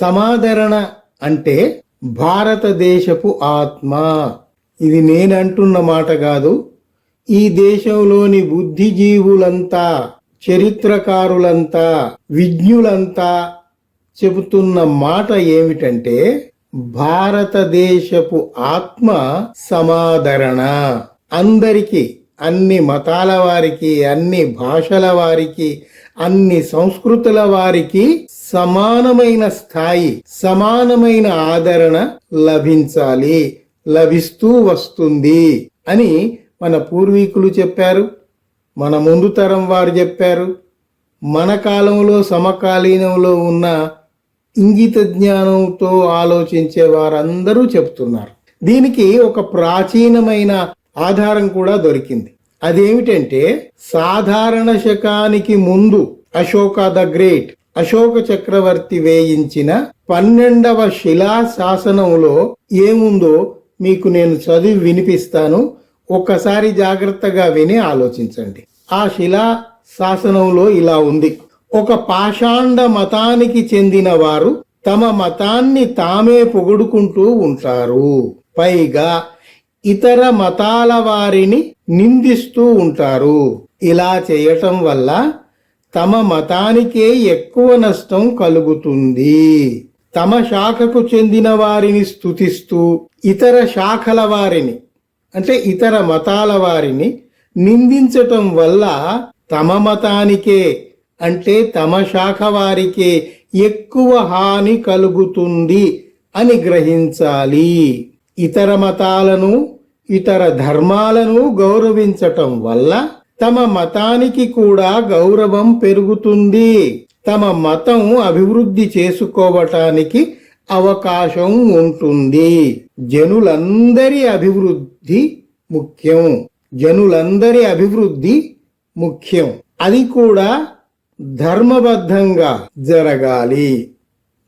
సమాదరణ అంటే భారతదేశపు ఆత్మ. ఇది నేనంటున్న మాట కాదు. ఈ దేశంలోని బుద్ధిజీవులంతా చరిత్రకారులంతా విజ్ఞులంతా చెబుతున్న మాట ఏమిటంటే భారతదేశపు ఆత్మ సమాదరణ. అందరికీ అన్ని మతాల వారికి అన్ని భాషల వారికి అన్ని సంస్కృతుల వారికి సమానమైన స్థాయి సమానమైన ఆదరణ లభించాలి లభిస్తూ వస్తుంది అని మన పూర్వీకులు చెప్పారు మన ముందు తరం వారు చెప్పారు. మన కాలంలో సమకాలీనంలో ఉన్న ఇంగిత జ్ఞానంతో ఆలోచించే వారందరూ చెప్తున్నారు. దీనికి ఒక ప్రాచీనమైన ఆధారం కూడా దొరికింది. అదేమిటంటే సాధారణ శకానికి ముందు అశోక ద గ్రేట్ అశోక చక్రవర్తి వేయించిన పన్నెండవ శిలా శాసనంలో ఏముందో మీకు నేను చదివి వినిపిస్తాను. ఒక్కసారి జాగ్రత్తగా విని ఆలోచించండి. ఆ శిలా శాసనంలో ఇలా ఉంది. ఒక పాషాండ మతానికి చెందిన వారు తమ మతాన్ని తామే పొగుడుకుంటూ ఉంటారు. పైగా ఇతర మతాల వారిని నిందిస్తూ ఉంటారు. ఇలా చేయటం వల్ల తమ మతానికే ఎక్కువ నష్టం కలుగుతుంది. తమ శాఖకు చెందిన వారిని స్థుతిస్తూ ఇతర శాఖల వారిని అంటే ఇతర మతాల వారిని నిందించటం వల్ల తమ మతానికే అంటే తమ శాఖ వారికే ఎక్కువ హాని కలుగుతుంది అని గ్రహించాలి. ఇతర మతాలను ఇతర ధర్మాలను గౌరవించటం వల్ల తమ మతానికి కూడా గౌరవం పెరుగుతుంది. తమ మతం అభివృద్ధి చేసుకోవటానికి అవకాశం ఉంటుంది. జనులందరి అభివృద్ధి ముఖ్యం. జనులందరి అభివృద్ధి ముఖ్యం. అది కూడా ధర్మబద్ధంగా జరగాలి.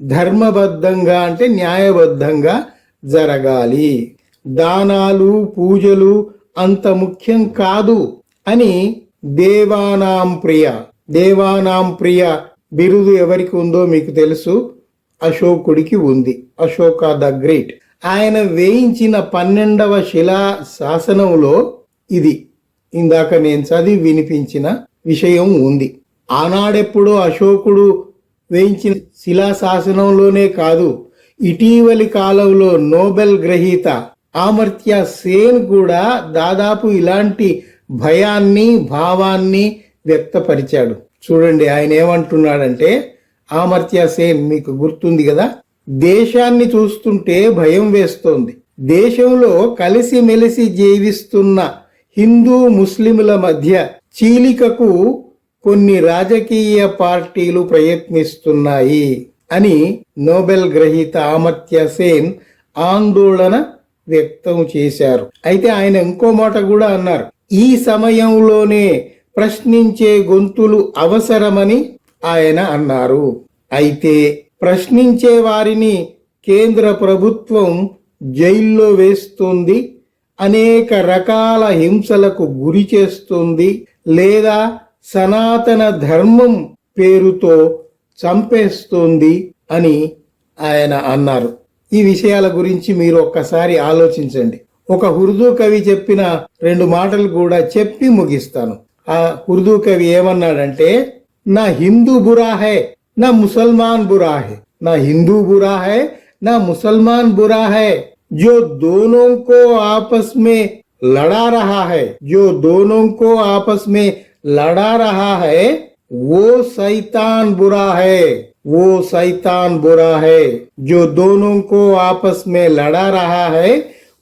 ధర్మబద్ధంగా అంటే న్యాయబద్ధంగా జరగాలి. దానాలు పూజలు అంత ముఖ్యం కాదు అని దేవానాం ప్రియ. దేవానాం ప్రియ బిరుదు ఎవరికి ఉందో మీకు తెలుసు. అశోకుడికి ఉంది. Ashoka the great. ఆయన వేయించిన పన్నెండవ శిలా శాసనంలో ఇది. ఇందాక నేను చదివి వినిపించిన విషయం ఉంది. ఆనాడెప్పుడో అశోకుడు వేయించిన శిలా శాసనంలోనే కాదు. ఇటీవలి కాలంలో నోబెల్ గ్రహీత ఆమర్త్య సేన్ కూడా దాదాపు ఇలాంటి భయాన్ని భావాన్ని వ్యక్తపరిచాడు. చూడండి ఆయన ఏమంటున్నాడంటే ఆమర్త్య సేన్ మీకు గుర్తుంది కదా? దేశాన్ని చూస్తుంటే భయం వేస్తోంది. దేశంలో కలిసిమెలిసి జీవిస్తున్న హిందూ ముస్లింల మధ్య చీలికకు కొన్ని రాజకీయ పార్టీలు ప్రయత్నిస్తున్నాయి. అని నోబెల్ గ్రహీత అమర్త్య సేన్ ఆందోళన వ్యక్తం చేశారు. అయితే ఆయన ఇంకో మాట కూడా అన్నారు. ఈ సమయంలోనే ప్రశ్నించే గొంతులు అవసరమని ఆయన అన్నారు. అయితే ప్రశ్నించే వారిని కేంద్ర ప్రభుత్వం జైల్లో వేస్తుంది. అనేక రకాల హింసలకు గురి చేస్తుంది. లేదా సనాతన ధర్మం పేరుతో చంపేస్తోంది అని ఆయన అన్నారు. ఈ విషయాల గురించి మీరు ఒక్కసారి ఆలోచించండి. ఒక హుర్దూ కవి చెప్పిన రెండు మాటలు కూడా చెప్పి ముగిస్తాను. ఆ హుర్దూ కవి ఏమన్నాడంటే నా హిందూ బురా హై నా ముసల్మాన్ బురా హై. నా హిందూ బురా హై నా ముసల్మాన్ బురా హై. జో దోనో కో ఆపస్ మే లడా రహా హై. జో దోనో కో ఆపస్ మే లడా రహా హై. वो शैतान बुरा है वो शैतान बुरा है जो दोनों को आपस में लड़ा रहा है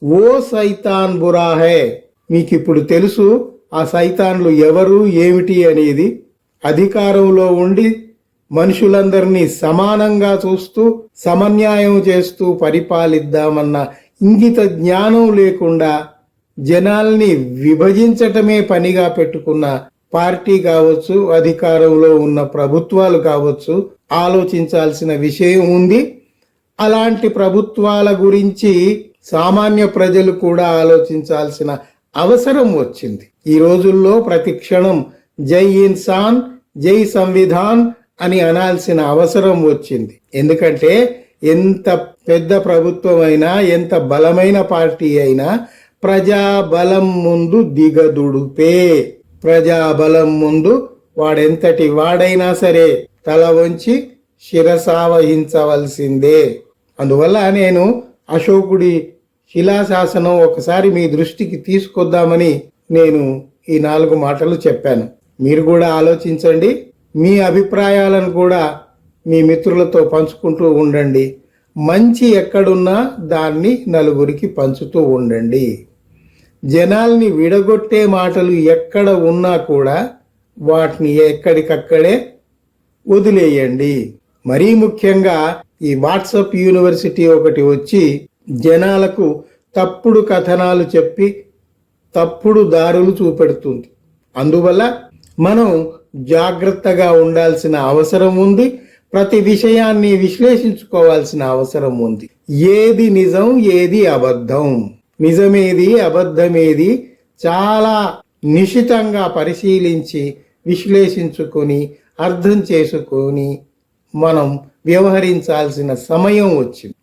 वो శైతాన్ బురా హై మీకు ఇప్పుడు తెలుసు ఆ సైతాన్లు ఎవరు ఏమిటి అనేది అధికారంలో ఉండి మనుషులందరినీ సమానంగా చూస్తూ సమన్యాయం చేస్తూ పరిపాలిద్దామన్న ఇంగిత జ్ఞానం లేకుండా జనాల్ని విభజించటమే పనిగా పెట్టుకున్న పార్టీ కావచ్చు అధికారంలో ఉన్న ప్రభుత్వాలు కావచ్చు ఆలోచించాల్సిన విషయం ఉంది. అలాంటి ప్రభుత్వాల గురించి సామాన్య ప్రజలు కూడా ఆలోచించాల్సిన అవసరం వచ్చింది. ఈ రోజుల్లో ప్రతి క్షణం జై ఇన్సాన్ జై సంవిధాన్ అని అనాల్సిన అవసరం వచ్చింది. ఎందుకంటే ఎంత పెద్ద ప్రభుత్వం అయినా ఎంత బలమైన పార్టీ అయినా ప్రజాబలం ముందు దిగదుడుపే. ప్రజాబలం ముందు వాడెంతటి వాడైనా సరే తల వంచి శిరసావహించవలసిందే. అందువల్ల నేను అశోకుడి శిలాశాసనం ఒకసారి మీ దృష్టికి తీసుకొద్దామని నేను ఈ నాలుగు మాటలు చెప్పాను. మీరు కూడా ఆలోచించండి మీ అభిప్రాయాలను కూడా మీ మిత్రులతో పంచుకుంటూ ఉండండి. మంచి ఎక్కడున్నా దాన్ని నలుగురికి పంచుతూ ఉండండి. జనాల్ని విడగొట్టే మాటలు ఎక్కడ ఉన్నా కూడా వాటిని ఎక్కడికక్కడే వదిలేయండి. మరీ ముఖ్యంగా ఈ వాట్సాప్ యూనివర్సిటీ ఒకటి వచ్చి జనాలకు తప్పుడు కథనాలు చెప్పి తప్పుడు దారులు చూపెడుతుంది. అందువల్ల మనం జాగ్రత్తగా ఉండాల్సిన అవసరం ఉంది. ప్రతి విషయాన్ని విశ్లేషించుకోవాల్సిన అవసరం ఉంది. ఏది నిజం ఏది అబద్ధం. నిజమేది అబద్ధమేది చాలా నిశితంగా పరిశీలించి విశ్లేషించుకొని అర్థం చేసుకొని మనం వ్యవహరించాల్సిన సమయం వచ్చింది.